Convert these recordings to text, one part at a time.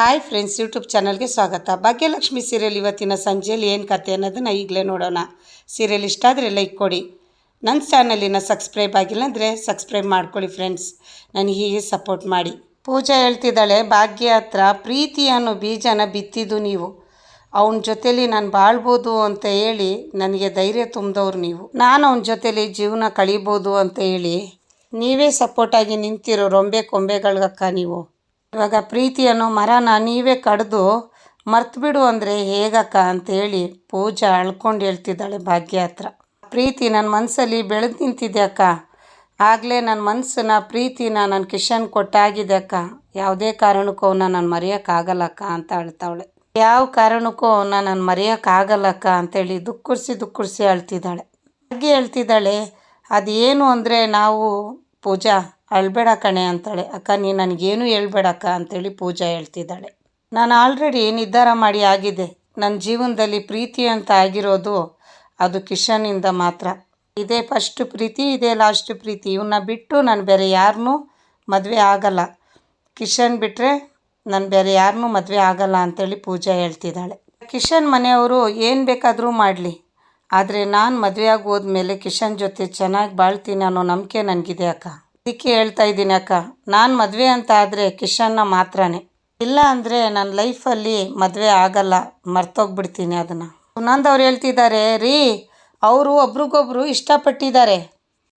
Hi friends YouTube ಚಾನಲ್ಗೆ ಸ್ವಾಗತ. Bhagyalakshmi serial ಇವತ್ತಿನ ಸಂಜೆಯಲ್ಲಿ ಏನು ಕತೆ ಅನ್ನೋದನ್ನು ಈಗಲೇ ನೋಡೋಣ. ಸೀರಿಯಲ್ ಇಷ್ಟ ಆದರೆ ಲೈಕ್ ಕೊಡಿ. ನನ್ನ ಚಾನಲಿನ ಸಬ್ಸ್ಕ್ರೈಬ್ ಆಗಿಲ್ಲ ಅಂದರೆ ಸಬ್ಸ್ಕ್ರೈಬ್ ಮಾಡ್ಕೊಳ್ಳಿ ಫ್ರೆಂಡ್ಸ್ ನನಗೆ ಹೀಗೆ ಸಪೋರ್ಟ್ ಮಾಡಿ. ಪೂಜಾ ಹೇಳ್ತಿದ್ದಾಳೆ, ಭಾಗ್ಯ ಹತ್ರ ಪ್ರೀತಿ ಅನ್ನೋ ಬೀಜನ ಬಿತ್ತಿದ್ದು ನೀವು. ಅವನ ಜೊತೇಲಿ ನಾನು ಬಾಳ್ಬೋದು ಅಂತ ಹೇಳಿ ನನಗೆ ಧೈರ್ಯ ತುಂಬಿದವ್ರು ನೀವು. ನಾನು ಅವನ ಜೊತೆಲಿ ಜೀವನ ಕಳಿಬೋದು ಅಂತ ಹೇಳಿ ನೀವೇ ಸಪೋರ್ಟಾಗಿ ನಿಂತಿರೋ ರೊಂಬೆ ಕೊಂಬೆಗಳಿಗಕ್ಕ ನೀವು. ಇವಾಗ ಪ್ರೀತಿಯನ್ನು ಮರನ ನೀವೇ ಕಡಿದು ಮರ್ತು ಬಿಡು ಅಂದರೆ ಹೇಗಕ್ಕ ಅಂತೇಳಿ ಪೂಜಾ ಅಳ್ಕೊಂಡು ಹೇಳ್ತಿದ್ದಾಳೆ ಭಾಗ್ಯ ಹತ್ರ ಪ್ರೀತಿ ನನ್ನ ಮನಸ್ಸಲ್ಲಿ ಬೆಳೆದು ನಿಂತಿದೆ ಅಕ್ಕ. ಆಗಲೇ ನನ್ನ ಮನಸ್ಸನ್ನ ಪ್ರೀತಿನ ನನ್ನ ಕಿಶನ್ ಕೊಟ್ಟಾಗಿದೆ ಅಕ್ಕ. ಯಾವುದೇ ಕಾರಣಕ್ಕೂ ಅವನ್ನ ನಾನು ಮರೆಯೋಕ್ಕಾಗಲ್ಲಕ್ಕ ಅಂತ ಅಳ್ತಾವಳೆ. ಯಾವ ಕಾರಣಕ್ಕೂ ಅವನ್ನ ನಾನು ಮರೆಯೋಕ್ಕಾಗಲ್ಲಕ್ಕ ಅಂತೇಳಿ ದುಃಖಿಸಿ ದುಃಖಿಸಿ ಅಳ್ತಿದ್ದಾಳೆ. ಭಾಗ್ಯ ಹೇಳ್ತಿದ್ದಾಳೆ, ಅದೇನು ಅಂದರೆ ನಾವು ಪೂಜಾ ಅಳ್ಬೇಡ ಕಣೆ ಅಂತಾಳೆ. ಅಕ್ಕ ನೀ ನನಗೇನು ಹೇಳ್ಬೇಡಕ್ಕ ಅಂತೇಳಿ ಪೂಜಾ ಹೇಳ್ತಿದ್ದಾಳೆ. ನಾನು ಆಲ್ರೆಡಿ ನಿರ್ಧಾರ ಮಾಡಿ ಆಗಿದೆ. ನನ್ನ ಜೀವನದಲ್ಲಿ ಪ್ರೀತಿ ಅಂತ ಆಗಿರೋದು ಅದು ಕಿಶನಿಂದ ಮಾತ್ರ. ಇದೇ ಫಸ್ಟ್ ಪ್ರೀತಿ, ಇದೇ ಲಾಸ್ಟ್ ಪ್ರೀತಿ. ಇವನ್ನ ಬಿಟ್ಟು ನಾನು ಬೇರೆ ಯಾರನ್ನೂ ಮದುವೆ ಆಗಲ್ಲ. ಕಿಶನ್ ಬಿಟ್ಟರೆ ನಾನು ಬೇರೆ ಯಾರನ್ನೂ ಮದುವೆ ಆಗಲ್ಲ ಅಂತೇಳಿ ಪೂಜಾ ಹೇಳ್ತಿದ್ದಾಳೆ. ಕಿಶನ್ ಮನೆಯವರು ಏನು ಬೇಕಾದರೂ ಮಾಡಲಿ. ಆದರೆ ನಾನು ಮದುವೆಯಾಗಿ ಹೋದ್ಮೇಲೆ ಕಿಶನ್ ಜೊತೆ ಚೆನ್ನಾಗಿ ಬಾಳ್ತೀನಿ ಅನ್ನೋ ನಂಬಿಕೆ ನನಗಿದೆ ಅಕ್ಕ. ಅದಕ್ಕೆ ಹೇಳ್ತಾ ಇದ್ದೀನಿ ಅಕ್ಕ. ನಾನು ಮದುವೆ ಅಂತ ಆದರೆ ಕಿಶನ್ನ ಮಾತ್ರನೇ. ಇಲ್ಲ ಅಂದರೆ ನನ್ನ ಲೈಫಲ್ಲಿ ಮದುವೆ ಆಗಲ್ಲ, ಮರ್ತೋಗ್ಬಿಡ್ತೀನಿ ಅದನ್ನು. ಸುನಂದ್ ಅವ್ರು ಹೇಳ್ತಿದ್ದಾರೆ, ರೀ, ಅವರು ಒಬ್ರಿಗೊಬ್ರು ಇಷ್ಟಪಟ್ಟಿದ್ದಾರೆ.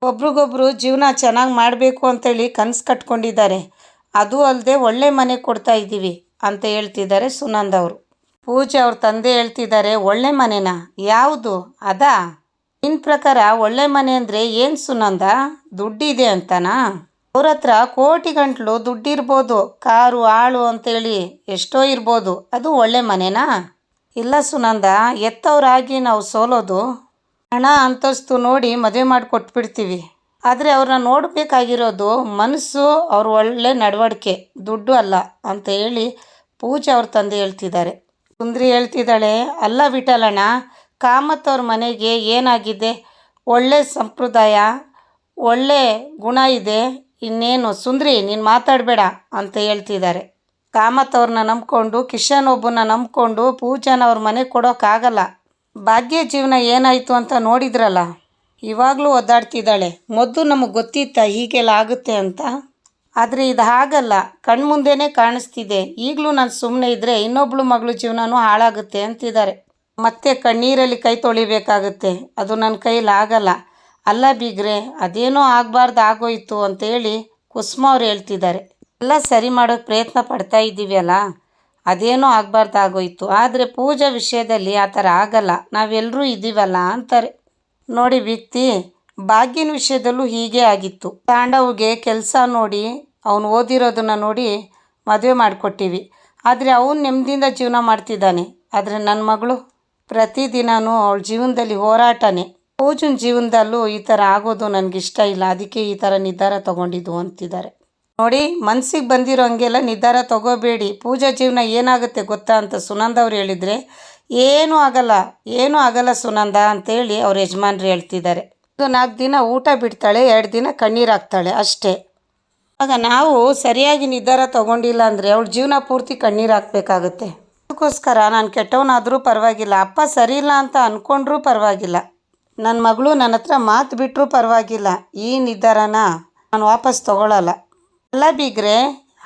ಒಬ್ರಿಗೊಬ್ರು ಜೀವನ ಚೆನ್ನಾಗಿ ಮಾಡಬೇಕು ಅಂತೇಳಿ ಕನಸು ಕಟ್ಕೊಂಡಿದ್ದಾರೆ. ಅದು ಅಲ್ಲದೆ ಒಳ್ಳೆ ಮನೆ ಕೊಡ್ತಾ ಇದ್ದೀವಿ ಅಂತ ಹೇಳ್ತಿದ್ದಾರೆ ಸುನಂದ್ ಅವರು. ಪೂಜೆ ಅವ್ರ ತಂದೆ ಹೇಳ್ತಿದ್ದಾರೆ, ಒಳ್ಳೆ ಮನೆನಾ? ಯಾವುದು? ಅದಾ? ನಿನ್ನ ಪ್ರಕಾರ ಒಳ್ಳೆ ಮನೆ ಅಂದರೆ ಏನು ಸುನಂದ? ದುಡ್ಡಿದೆ ಅಂತನಾ? ಅವ್ರ ಹತ್ರ ಕೋಟಿ ಗಂಟ್ಲು ದುಡ್ಡಿರ್ಬೋದು ಕಾರು, ಆಳು ಅಂತೇಳಿ ಎಷ್ಟೋ ಇರ್ಬೋದು, ಅದು ಒಳ್ಳೆ ಮನೆನಾ? ಇಲ್ಲ ಸುನಂದ, ಎತ್ತವರಾಗಿ ನಾವು ಸೋಲೋದು, ಹಣ ಅಂತಸ್ತು ನೋಡಿ ಮದುವೆ ಮಾಡಿ ಕೊಟ್ಬಿಡ್ತೀವಿ ಆದರೆ ಅವ್ರನ್ನ ನೋಡಬೇಕಾಗಿರೋದು ಮನಸ್ಸು ಅವ್ರ ಒಳ್ಳೆ ನಡವಳಿಕೆ ದುಡ್ಡು ಅಲ್ಲ ಅಂತ ಹೇಳಿ ಪೂಜೆ ಅವ್ರ ತಂದೆ ಹೇಳ್ತಿದ್ದಾರೆ. ಸುಂದ್ರಿ ಹೇಳ್ತಿದ್ದಾಳೆ, ಅಲ್ಲ ವಿಠಲಣ್ಣ ಕಾಮತ್ ಅವ್ರ ಮನೆಗೆ ಏನಾಗಿದೆ? ಒಳ್ಳೆ ಸಂಪ್ರದಾಯ, ಒಳ್ಳೆ ಗುಣ ಇದೆ, ಇನ್ನೇನು? ಸುಂದ್ರಿ, ನೀನು ಮಾತಾಡಬೇಡ ಅಂತ ಹೇಳ್ತಿದ್ದಾರೆ. ಕಾಮತ್ ಅವ್ರನ್ನ ನಂಬ್ಕೊಂಡು, ಕಿಶನ್ ಒಬ್ಬನ ನಂಬಿಕೊಂಡು ಪೂಜಾನ ಅವ್ರ ಮನೆಗೆ ಕೊಡೋಕ್ಕಾಗಲ್ಲ ಭಾಗ್ಯ ಜೀವನ ಏನಾಯಿತು ಅಂತ ನೋಡಿದ್ರಲ್ಲ, ಇವಾಗಲೂ ಒದ್ದಾಡ್ತಿದ್ದಾಳೆ. ಮೊದಲು ನಮಗೆ ಗೊತ್ತಿತ್ತ ಹೀಗೆಲ್ಲ ಆಗುತ್ತೆ ಅಂತ. ಆದರೆ ಇದು ಹಾಗಲ್ಲ, ಕಣ್ಮುಂದೆನೇ ಕಾಣಿಸ್ತಿದೆ. ಈಗಲೂ ನಾನು ಸುಮ್ಮನೆ ಇದ್ದರೆ ಇನ್ನೊಬ್ಳು ಮಗಳು ಜೀವನನೂ ಹಾಳಾಗುತ್ತೆ ಅಂತಿದ್ದಾರೆ. ಮತ್ತೆ ಕಣ್ಣೀರಲ್ಲಿ ಕೈ ತೊಳಿಬೇಕಾಗುತ್ತೆ. ಅದು ನನ್ನ ಕೈಲಿ ಆಗಲ್ಲ. ಅಲ್ಲ ಬೀಗ್ರೆ, ಅದೇನೋ ಆಗಬಾರ್ದು ಆಗೋಯ್ತು ಅಂತೇಳಿ ಕುಸುಮ ಅವ್ರು ಹೇಳ್ತಿದ್ದಾರೆ. ಎಲ್ಲ ಸರಿ ಮಾಡೋಕ್ಕೆ ಪ್ರಯತ್ನ ಪಡ್ತಾ ಇದ್ದೀವಿ ಅಲ್ಲ? ಅದೇನೋ ಆಗಬಾರ್ದು ಆಗೋಯ್ತು. ಆದರೆ ಪೂಜಾ ವಿಷಯದಲ್ಲಿ ಆ ಥರ ಆಗಲ್ಲ. ನಾವೆಲ್ಲರೂ ಇದ್ದೀವಲ್ಲ ಅಂತಾರೆ. ನೋಡಿ ವ್ಯಕ್ತಿ ಭಾಗ್ಯನ ವಿಷಯದಲ್ಲೂ ಹೀಗೆ ಆಗಿತ್ತು. ತಾಂಡವ್ಗೆ ಕೆಲಸ ನೋಡಿ ಅವನು ಓದಿರೋದನ್ನು ನೋಡಿ ಮದುವೆ ಮಾಡಿಕೊಟ್ಟಿವಿ. ಆದರೆ ಅವನು ನೆಮ್ಮದಿಯಿಂದ ಜೀವನ ಮಾಡ್ತಿದ್ದಾನೆ. ಆದರೆ ನನ್ನ ಮಗಳು ಪ್ರತಿದಿನವೂ ಅವಳ ಜೀವನದಲ್ಲಿ ಹೋರಾಟನೇ. ಪೂಜನ ಜೀವನದಲ್ಲೂ ಈ ಥರ ಆಗೋದು ನನಗಿಷ್ಟ ಇಲ್ಲ. ಅದಕ್ಕೆ ಈ ಥರ ನಿರ್ಧಾರ ತಗೊಂಡಿದ್ದು ಅಂತಿದ್ದಾರೆ. ನೋಡಿ ಮನಸ್ಸಿಗೆ ಬಂದಿರೋ ಹಂಗೆಲ್ಲ ನಿರ್ಧಾರ ತಗೋಬೇಡಿ. ಪೂಜಾ ಜೀವನ ಏನಾಗುತ್ತೆ ಗೊತ್ತಾ ಅಂತ ಸುನಂದ ಅವ್ರು ಹೇಳಿದರೆ, ಏನೂ ಆಗಲ್ಲ ಏನೂ ಆಗಲ್ಲ ಸುನಂದ ಅಂತೇಳಿ ಅವ್ರ ಯಜಮಾನ್ರು ಹೇಳ್ತಿದ್ದಾರೆ. ಇದು ನಾಲ್ಕು ದಿನ ಊಟ ಬಿಡ್ತಾಳೆ, ಎರಡು ದಿನ ಕಣ್ಣೀರು ಹಾಕ್ತಾಳೆ ಅಷ್ಟೇ. ಆಗ ನಾವು ಸರಿಯಾಗಿ ನಿರ್ಧಾರ ತಗೊಂಡಿಲ್ಲ ಅಂದರೆ ಅವಳ ಜೀವನ ಪೂರ್ತಿ ಕಣ್ಣೀರು ಹಾಕಬೇಕಾಗುತ್ತೆ. ಅದಕ್ಕೋಸ್ಕರ ನಾನು ಕೆಟ್ಟವನಾದರೂ ಪರವಾಗಿಲ್ಲ. ಅಪ್ಪ ಸರಿ ಇಲ್ಲ ಅಂತ ಅಂದ್ಕೊಂಡ್ರೂ ಪರವಾಗಿಲ್ಲ. ನನ್ನ ಮಗಳು ನನ್ನ ಹತ್ರ ಮಾತು ಬಿಟ್ಟರೂ ಪರವಾಗಿಲ್ಲ. ಈ ನಿರ್ಧಾರನ ನಾನು ವಾಪಸ್ ತಗೊಳ್ಳಲ್ಲ ಎಲ್ಲ ಬೀಗ್ರೆ,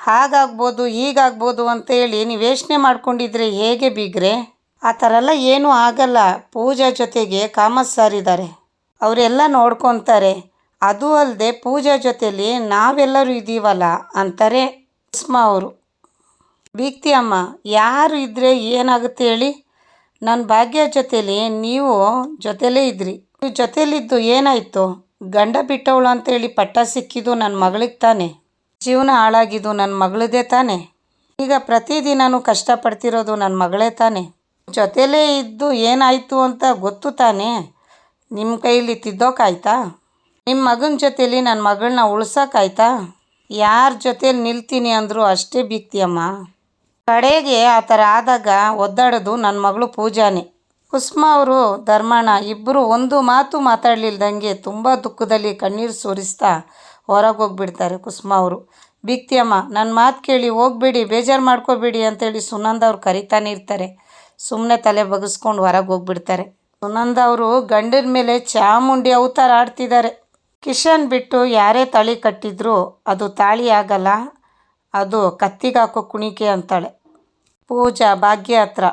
ಹಾಗಾಗ್ಬೋದು, ಹೀಗಾಗ್ಬೋದು ಅಂತೇಳಿ ನೀವು ಯೋಚನೆ ಮಾಡ್ಕೊಂಡಿದ್ರೆ ಹೇಗೆ ಬೀಗ್ರೆ? ಆ ಥರ ಎಲ್ಲ ಏನೂ ಆಗಲ್ಲ. ಪೂಜಾ ಜೊತೆಗೆ ಕಾಮತ್ ಸರ್ ಇದ್ದಾರೆ ಅವರೆಲ್ಲ ನೋಡ್ಕೊತಾರೆ. ಅದು ಅಲ್ಲದೆ ಪೂಜಾ ಜೊತೆಯಲ್ಲಿ ನಾವೆಲ್ಲರೂ ಇದ್ದೀವಲ್ಲ ಅಂತಾರೆ ಸುಸ್ಮಾ ಅವರು. ಬೀಗ್ತಿ ಅಮ್ಮ, ಯಾರು ಇದ್ದರೆ ಏನಾಗುತ್ತೆ ಹೇಳಿ? ನನ್ನ ಭಾಗ್ಯ ಜೊತೇಲಿ ನೀವು ಜೊತೆಲೇ ಇದ್ರಿ. ನೀವು ಜೊತೇಲಿದ್ದು ಏನಾಯಿತು? ಗಂಡ ಬಿಟ್ಟವಳು ಅಂತೇಳಿ ಪಟ್ಟ ಸಿಕ್ಕಿದ್ದು ನನ್ನ ಮಗಳಿಗೆ ತಾನೆ. ಜೀವನ ಹಾಳಾಗಿದ್ದು ನನ್ನ ಮಗಳದೇ ತಾನೆ. ಈಗ ಪ್ರತಿದಿನವೂ ಕಷ್ಟಪಡ್ತಿರೋದು ನನ್ನ ಮಗಳೇ ತಾನೆ. ಜೊತೆಲೇ ಇದ್ದು ಏನಾಯಿತು ಅಂತ ಗೊತ್ತು ತಾನೆ? ನಿಮ್ಮ ಕೈಲಿ ತಿದ್ದೋಕಾಯ್ತಾ? ನಿಮ್ಮ ಮಗನ ಜೊತೇಲಿ ನನ್ನ ಮಗಳನ್ನ ಉಳ್ಸೋಕ್ಕಾಯ್ತಾ ಯಾರ ಜೊತೇಲಿ ನಿಲ್ತೀನಿ ಅಂದರೂ ಅಷ್ಟೇ ಬೀಗ್ತಿಯಮ್ಮ ಕಡೆಗೆ ಆ ಥರ ಆದಾಗ ಒದ್ದಾಡೋದು ನನ್ನ ಮಗಳು ಪೂಜಾನೇ. ಕುಸ್ಮಾ ಅವರು ಧರ್ಮಣ್ಣ ಇಬ್ಬರು ಒಂದು ಮಾತು ಮಾತಾಡಲಿಲ್ದಂಗೆ ತುಂಬ ದುಃಖದಲ್ಲಿ ಕಣ್ಣೀರು ಸುರಿಸ್ತಾ ಹೊರಗೆ ಹೋಗ್ಬಿಡ್ತಾರೆ ಕುಸ್ಮಾ ಅವರು. ಬಿಕ್ತಿಯಮ್ಮ ನನ್ನ ಮಾತು ಕೇಳಿ ಹೋಗಬೇಡಿ, ಬೇಜಾರು ಮಾಡ್ಕೋಬೇಡಿ ಅಂತೇಳಿ ಸುನಂದ ಅವ್ರು ಕರಿತಾನೆ ಇರ್ತಾರೆ. ಸುಮ್ಮನೆ ತಲೆ ಬಗಸ್ಕೊಂಡು ಹೊರಗೆ ಹೋಗ್ಬಿಡ್ತಾರೆ ಸುನಂದ ಅವರು ಗಂಡನ ಮೇಲೆ ಚಾಮುಂಡಿ ಅವತಾರ ಆಡ್ತಿದ್ದಾರೆ. ಕಿಶನ್ ಬಿಟ್ಟು ಯಾರೇ ತಾಳಿ ಕಟ್ಟಿದ್ರು ಅದು ತಾಳಿ ಆಗಲ್ಲ, ಅದು ಕತ್ತಿಗೆ ಹಾಕೋ ಕುಣಿಕೆ ಅಂತಾಳೆ. ಪೂಜಾ ಭಾಗ್ಯ ಹತ್ರ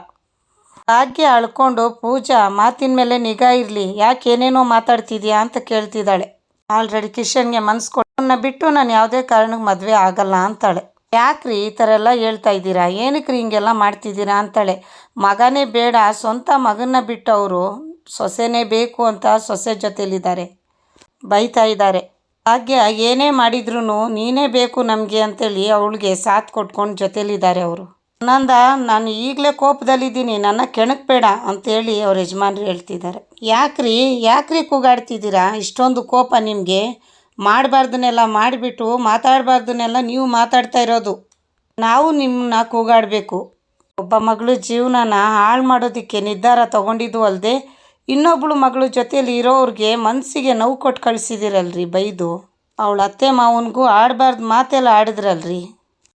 ಭಾಗ್ಯ ಅಳ್ಕೊಂಡು, ಪೂಜಾ ಮಾತಿನ ಮೇಲೆ ನಿಗಾ ಇರಲಿ, ಯಾಕೆ ಏನೇನೋ ಮಾತಾಡ್ತಿದ್ಯಾ ಅಂತ ಕೇಳ್ತಿದ್ದಾಳೆ. ಆಲ್ರೆಡಿ ಕಿಶನ್ಗೆ ಮನ್ಸು ಕೊಟ್ಟನ್ನ ಬಿಟ್ಟು ನಾನು ಯಾವುದೇ ಕಾರಣಕ್ಕೆ ಮದುವೆ ಆಗಲ್ಲ ಅಂತಾಳೆ. ಯಾಕ್ರಿ ಈ ಥರ ಎಲ್ಲ ಹೇಳ್ತಾ ಇದ್ದೀರಾ? ರೀ ಹಿಂಗೆಲ್ಲ ಮಾಡ್ತಿದ್ದೀರಾ ಅಂತಾಳೆ. ಮಗನೇ ಬೇಡ, ಸ್ವಂತ ಮಗನ್ನ ಬಿಟ್ಟು ಅವರು ಸೊಸೆನೇ ಬೇಕು ಅಂತ ಸೊಸೆ ಜೊತೆಲಿದ್ದಾರೆ. ಬೈತಾ ಇದ್ದಾರೆ. ಭಾಗ್ಯ ಏನೇ ಮಾಡಿದ್ರು ನೀನೇ ಬೇಕು ನಮಗೆ ಅಂತೇಳಿ ಅವಳಿಗೆ ಸಾಥ್ ಕೊಟ್ಕೊಂಡು ಜೊತೆಲಿದ್ದಾರೆ ಅವರು. ಆನಂದ ನಾನು ಈಗಲೇ ಕೋಪದಲ್ಲಿದ್ದೀನಿ, ನನ್ನ ಕೆಣಕಬೇಡ ಅಂತೇಳಿ ಅವ್ರ ಯಜಮಾನ್ರು ಹೇಳ್ತಿದ್ದಾರೆ. ಯಾಕ್ರಿ ಯಾಕ್ರಿ ಕೂಗಾಡ್ತಿದ್ದೀರಾ? ಇಷ್ಟೊಂದು ಕೋಪ ನಿಮಗೆ? ಮಾಡಬಾರ್ದನ್ನೆಲ್ಲ ಮಾಡಿಬಿಟ್ಟು ಮಾತಾಡಬಾರ್ದನ್ನೆಲ್ಲ ನೀವು ಮಾತಾಡ್ತಾ ಇರೋದು. ನಾವು ನಿಮ್ಮನ್ನ ಕೂಗಾಡಬೇಕು. ಒಬ್ಬ ಮಗಳು ಜೀವನನ ಹಾಳು ಮಾಡೋದಕ್ಕೆ ನಿರ್ಧಾರ ತೊಗೊಂಡಿದ್ದು ಅಲ್ಲದೆ ಇನ್ನೊಬ್ಬಳು ಮಗಳು ಜೊತೆಯಲ್ಲಿ ಇರೋರಿಗೆ ಮನಸ್ಸಿಗೆ ನೋವು ಕೊಟ್ಟು ಕಳಿಸಿದಿರಲ್ರಿ ಬೈದು. ಅವಳ ಅತ್ತೆ ಮಾವನಿಗೂ ಆಡಬಾರ್ದು ಮಾತೆಲ್ಲ ಆಡಿದ್ರಲ್ರಿ.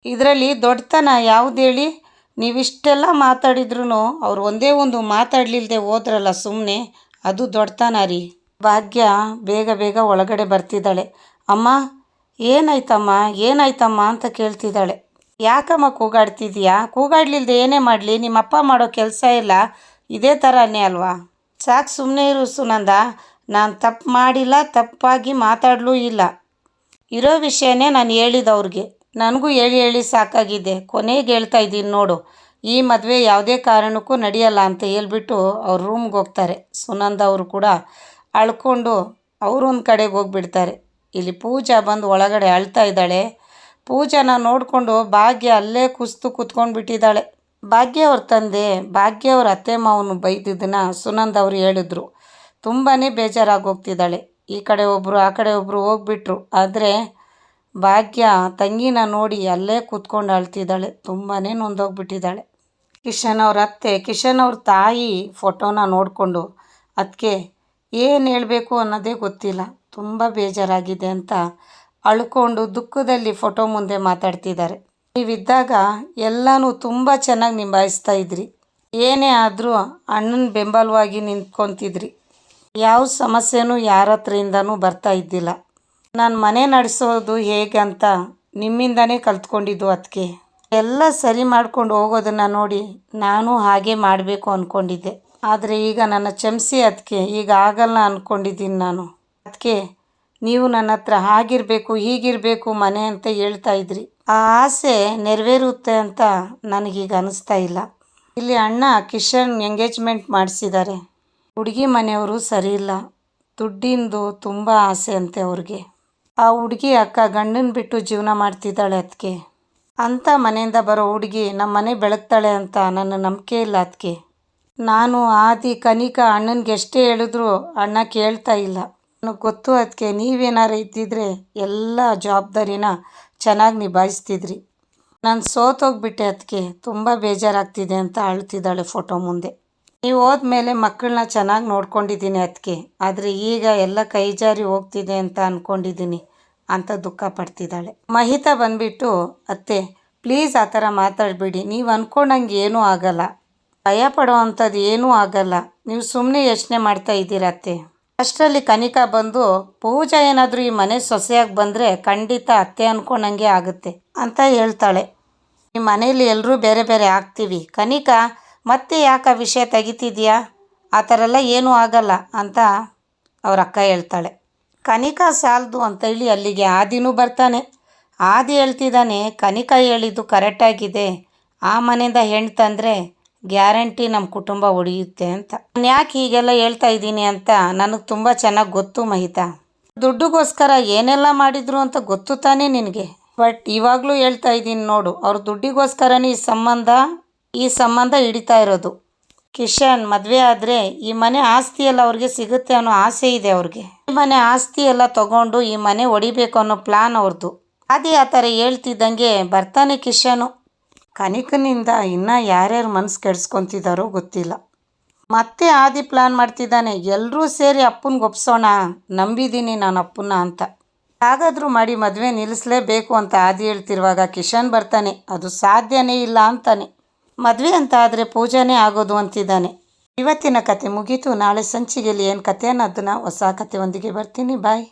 ಇದರಲ್ಲಿ ದೊಡ್ಡತನ ಯಾವುದೇಳಿ ನೀವಿಷ್ಟೆಲ್ಲ ಮಾತಾಡಿದ್ರೂ ಅವ್ರು ಒಂದೇ ಒಂದು ಮಾತಾಡಲಿಲ್ಲದೆ ಹೋದ್ರಲ್ಲ ಸುಮ್ಮನೆ ಅದು ದೊಡ್ಡತನ ರೀ. ಭಾಗ್ಯ ಬೇಗ ಬೇಗ ಒಳಗಡೆ ಬರ್ತಿದ್ದಾಳೆ. ಅಮ್ಮ, ಏನಾಯ್ತಮ್ಮ ಏನಾಯ್ತಮ್ಮ ಅಂತ ಕೇಳ್ತಿದ್ದಾಳೆ. ಯಾಕಮ್ಮ ಕೂಗಾಡ್ತಿದ್ದೀಯಾ? ಕೂಗಾಡ್ಲಿಲ್ಲದೆ ಏನೇ ಮಾಡಲಿ? ನಿಮ್ಮ ಅಪ್ಪ ಮಾಡೋ ಕೆಲಸ ಇಲ್ಲ ಇದೇ ಥರನೇ ಅಲ್ವಾ? ಸಾಕು ಸುಮ್ಮನೆ ಇರು ಸುನಂದ. ನಾನು ತಪ್ಪು ಮಾಡಿಲ್ಲ, ತಪ್ಪಾಗಿ ಮಾತಾಡಲೂ ಇಲ್ಲ. ಇರೋ ವಿಷಯನೇ ನಾನು ಹೇಳಿದವ್ರಿಗೆ ನನಗೂ ಹೇಳಿ ಹೇಳಿ ಸಾಕಾಗಿದೆ. ಕೊನೆಗೆ ಹೇಳ್ತಾ ಇದ್ದೀನಿ ನೋಡು, ಈ ಮದುವೆ ಯಾವುದೇ ಕಾರಣಕ್ಕೂ ನಡೆಯಲ್ಲ ಅಂತ ಹೇಳ್ಬಿಟ್ಟು ಅವ್ರ ರೂಮ್ಗೆ ಹೋಗ್ತಾರೆ. ಸುನಂದ ಅವರು ಕೂಡ ಅಳ್ಕೊಂಡು ಅವ್ರೊಂದು ಕಡೆಗೆ ಹೋಗ್ಬಿಡ್ತಾರೆ. ಇಲ್ಲಿ ಪೂಜಾ ಬಂದು ಒಳಗಡೆ ಅಳ್ತಾ ಇದ್ದಾಳೆ. ಪೂಜಾನ ನೋಡಿಕೊಂಡು ಭಾಗ್ಯ ಅಲ್ಲೇ ಕುಸ್ತು ಕುತ್ಕೊಂಡು ಬಿಟ್ಟಿದ್ದಾಳೆ ಭಾಗ್ಯ ಅವ್ರ ತಂದೆ, ಭಾಗ್ಯ ಅವ್ರ ಅತ್ತೆ ಮಾವನು ಬೈದಿದ್ದನ್ನು ಸುನಂದ ಅವರು ಹೇಳಿದ್ರು. ತುಂಬಾ ಬೇಜಾರಾಗಿ ಹೋಗ್ತಿದ್ದಾಳೆ. ಈ ಕಡೆ ಒಬ್ಬರು ಆ ಕಡೆ ಒಬ್ಬರು ಹೋಗ್ಬಿಟ್ರು. ಆದರೆ ಭಾಗ್ಯ ತಂಗಿನ ನೋಡಿ ಅಲ್ಲೇ ಕೂತ್ಕೊಂಡು ಅಳ್ತಿದ್ದಾಳೆ. ತುಂಬಾ ನೊಂದೋಗ್ಬಿಟ್ಟಿದ್ದಾಳೆ. ಕಿಶನ್ ಅವ್ರ ಅತ್ತೆ, ಕಿಶನ್ ಅವ್ರ ತಾಯಿ ಫೋಟೋನ ನೋಡಿಕೊಂಡು ಅದಕ್ಕೆ ಏನು ಹೇಳಬೇಕು ಅನ್ನೋದೇ ಗೊತ್ತಿಲ್ಲ. ತುಂಬ ಬೇಜಾರಾಗಿದೆ ಅಂತ ಅಳ್ಕೊಂಡು ದುಃಖದಲ್ಲಿ ಫೋಟೋ ಮುಂದೆ ಮಾತಾಡ್ತಿದ್ದಾರೆ. ನೀವಿದ್ದಾಗ ಎಲ್ಲನೂ ತುಂಬ ಚೆನ್ನಾಗಿ ನಿಭಾಯಿಸ್ತಾ ಇದ್ರಿ. ಏನೇ ಆದರೂ ಅಣ್ಣನ ಬೆಂಬಲವಾಗಿ ನಿಂತ್ಕೊತಿದ್ರಿ. ಯಾವ ಸಮಸ್ಯೆನೂ ಯಾರ ಬರ್ತಾ ಇದ್ದಿಲ್ಲ. ನಾನು ಮನೆ ನಡೆಸೋದು ಹೇಗೆ ಅಂತ ನಿಮ್ಮಿಂದನೇ ಕಲ್ತ್ಕೊಂಡಿದ್ದು ಅದಕ್ಕೆ ಎಲ್ಲ ಸರಿ ಮಾಡ್ಕೊಂಡು ಹೋಗೋದನ್ನು ನೋಡಿ ನಾನು ಹಾಗೆ ಮಾಡಬೇಕು ಅಂದ್ಕೊಂಡಿದ್ದೆ ಆದರೆ ಈಗ ನನ್ನ ಚಮಸಿ ಅದಕ್ಕೆ ಈಗ ಆಗಲ್ಲ ಅಂದ್ಕೊಂಡಿದ್ದೀನಿ ನಾನು. ಅದಕ್ಕೆ ನೀವು ನನ್ನ ಹತ್ರ ಹಾಗಿರಬೇಕು, ಹೀಗಿರಬೇಕು ಮನೆ ಅಂತ ಹೇಳ್ತಾ ಇದ್ರಿ. ಆ ಆಸೆ ನೆರವೇರುತ್ತೆ ಅಂತ ನನಗೀಗ ಅನಿಸ್ತಾ ಇಲ್ಲ. ಇಲ್ಲಿ ಅಣ್ಣ ಕಿಶನ್ ಎಂಗೇಜ್ಮೆಂಟ್ ಮಾಡಿಸಿದ್ದಾರೆ. ಹುಡುಗಿ ಮನೆಯವರು ಸರಿ ಇಲ್ಲ. ದುಡ್ಡಿಂದು ತುಂಬ ಆಸೆ ಅಂತೆ ಅವ್ರಿಗೆ. ಆ ಹುಡುಗಿ ಅಕ್ಕ ಗಂಡನ ಬಿಟ್ಟು ಜೀವನ ಮಾಡ್ತಿದ್ದಾಳೆ ಅದಕ್ಕೆ ಅಂಥ ಮನೆಯಿಂದ ಬರೋ ಹುಡುಗಿ ನಮ್ಮ ಮನೆ ಬೆಳಗ್ತಾಳೆ ಅಂತ ನನ್ನ ನಂಬಿಕೆ ಇಲ್ಲ ಅದಕ್ಕೆ ನಾನು ಆದಿ, ಕನಿಕ ಅಣ್ಣನಿಗೆ ಎಷ್ಟೇ ಹೇಳಿದ್ರು ಅಣ್ಣ ಕೇಳ್ತಾ ಇಲ್ಲ. ನನಗೆ ಗೊತ್ತು ಅದಕ್ಕೆ ನೀವೇನಾರು ಇದ್ದಿದ್ರೆ ಎಲ್ಲ ಜವಾಬ್ದಾರಿನ ಚೆನ್ನಾಗಿ ನಿಭಾಯಿಸ್ತಿದ್ರಿ. ನಾನು ಸೋತೋಗ್ಬಿಟ್ಟೆ ಅದಕ್ಕೆ ತುಂಬ ಬೇಜಾರಾಗ್ತಿದೆ ಅಂತ ಅಳ್ತಿದ್ದಾಳೆ ಫೋಟೋ ಮುಂದೆ. ನೀವು ಹೋದ್ಮೇಲೆ ಮಕ್ಕಳನ್ನ ಚೆನ್ನಾಗಿ ನೋಡ್ಕೊಂಡಿದ್ದೀನಿ ಅದಕ್ಕೆ ಆದರೆ ಈಗ ಎಲ್ಲ ಕೈ ಜಾರಿ ಹೋಗ್ತಿದೆ ಅಂತ ಅಂದ್ಕೊಂಡಿದ್ದೀನಿ ಅಂತ ದುಃಖ ಪಡ್ತಿದ್ದಾಳೆ. ಮಹಿತಾ ಬಂದ್ಬಿಟ್ಟು, ಅತ್ತೆ, ಪ್ಲೀಸ್ ಆ ಥರ ಮಾತಾಡಬೇಡಿ. ನೀವು ಅಂದ್ಕೊಂಡಂಗೆ ಏನೂ ಆಗಲ್ಲ. ಭಯ ಪಡೋ ಅಂಥದ್ದು ಏನೂ ಆಗಲ್ಲ. ನೀವು ಸುಮ್ಮನೆ ಯೋಚನೆ ಮಾಡ್ತಾ ಇದ್ದೀರ ಅತ್ತೆ. ಅಷ್ಟರಲ್ಲಿ ಕನಿಕಾ ಬಂದು, ಪೂಜಾ ಏನಾದರೂ ಈ ಮನೆ ಸೊಸೆಯಾಗಿ ಬಂದರೆ ಖಂಡಿತ ಅತ್ತೆ ಅಂದ್ಕೊಂಡಂಗೆ ಆಗುತ್ತೆ. ಅಂತ ಹೇಳ್ತಾಳೆ. ಈ ಮನೇಲಿ ಎಲ್ಲರೂ ಬೇರೆ ಬೇರೆ ಆಗ್ತೀವಿ. ಕನಿಕಾ ಮತ್ತೆ ಯಾಕೆ ಆ ವಿಷಯ ತೆಗಿತಿದ್ಯಾ? ಆ ಥರ ಎಲ್ಲ ಏನೂ ಆಗಲ್ಲ ಅಂತ ಅವ್ರ ಅಕ್ಕ ಹೇಳ್ತಾಳೆ. ಕನಿಕಾ ಸಾಲದು ಅಂತ ಹೇಳಿ ಅಲ್ಲಿಗೆ ಆದಿನೂ ಬರ್ತಾನೆ. ಆದಿ ಹೇಳ್ತಿದ್ದಾನೆ, ಕನಿಕಾ ಹೇಳಿದ್ದು ಕರೆಕ್ಟಾಗಿದೆ ಆ ಮನೆಯಿಂದ ಹೆಣ್ಣು ತಂದರೆ ಗ್ಯಾರಂಟಿ ನಮ್ಮ ಕುಟುಂಬ ಒಡೆಯುತ್ತೆ ಅಂತ. ನಾನು ಯಾಕೆ ಹೀಗೆಲ್ಲ ಹೇಳ್ತಾ ಇದ್ದೀನಿ ಅಂತ ನನಗೆ ತುಂಬ ಚೆನ್ನಾಗಿ ಗೊತ್ತು ಮಹಿತಾ. ದುಡ್ಡಿಗೋಸ್ಕರ ಏನೆಲ್ಲ ಮಾಡಿದ್ರು ಅಂತ ಗೊತ್ತು ತಾನೇ ನಿನಗೆ? ಬಟ್ ಇವಾಗಲೂ ಹೇಳ್ತಾ ಇದ್ದೀನಿ ನೋಡು, ಅವ್ರ ದುಡ್ಡಿಗೋಸ್ಕರನೇ ಈ ಸಂಬಂಧ ಈ ಸಂಬಂಧ ಹಿಡಿತಾ ಇರೋದು. ಕಿಶನ್, ಮದುವೆ ಆದರೆ ಈ ಮನೆ ಆಸ್ತಿ ಎಲ್ಲ ಅವ್ರಿಗೆ ಸಿಗುತ್ತೆ ಅನ್ನೋ ಆಸೆ ಇದೆ ಅವ್ರಿಗೆ. ಈ ಮನೆ ಆಸ್ತಿ ಎಲ್ಲ ತಗೊಂಡು ಈ ಮನೆ ಹೊಡಿಬೇಕು ಅನ್ನೋ ಪ್ಲಾನ್ ಅವ್ರದ್ದು ಅದೇ ಆ ಥರ ಹೇಳ್ತಿದ್ದಂಗೆ ಬರ್ತಾನೆ ಕಿಶನು. ಕನಿಕನಿಂದ ಇನ್ನೂ ಯಾರ್ಯಾರು ಮನಸ್ಸು ಕೆಡ್ಸ್ಕೊತಿದ್ದಾರೋ ಗೊತ್ತಿಲ್ಲ. ಮತ್ತೆ ಆದಿ ಪ್ಲಾನ್ ಮಾಡ್ತಿದ್ದಾನೆ ಎಲ್ಲರೂ ಸೇರಿ ಅಪ್ಪನಿಗೆ ಒಪ್ಸೋಣ ನಂಬಿದ್ದೀನಿ ನಾನು ಅಪ್ಪನ ಅಂತ. ಹಾಗಾದರೂ ಮಾಡಿ ಮದುವೆ ನಿಲ್ಲಿಸಲೇಬೇಕು ಅಂತ ಆದಿ ಹೇಳ್ತಿರುವಾಗ ಕಿಶನ್ ಬರ್ತಾನೆ, ಅದು ಸಾಧ್ಯನೇ ಇಲ್ಲ ಅಂತಾನೆ. ಮದುವೆ ಅಂತ ಆದರೆ ಪೂಜಾನೇ ಆಗೋದು ಅಂತಿದ್ದಾನೆ. ಇವತ್ತಿನ ಕತೆ ಮುಗೀತು. ನಾಳೆ ಸಂಚಿಗೆಯಲ್ಲಿ ಏನು ಕತೆ ಅನ್ನೋದನ್ನ ಹೊಸ ಕತೆಯೊಂದಿಗೆ ಬರ್ತೀನಿ. ಬಾಯ್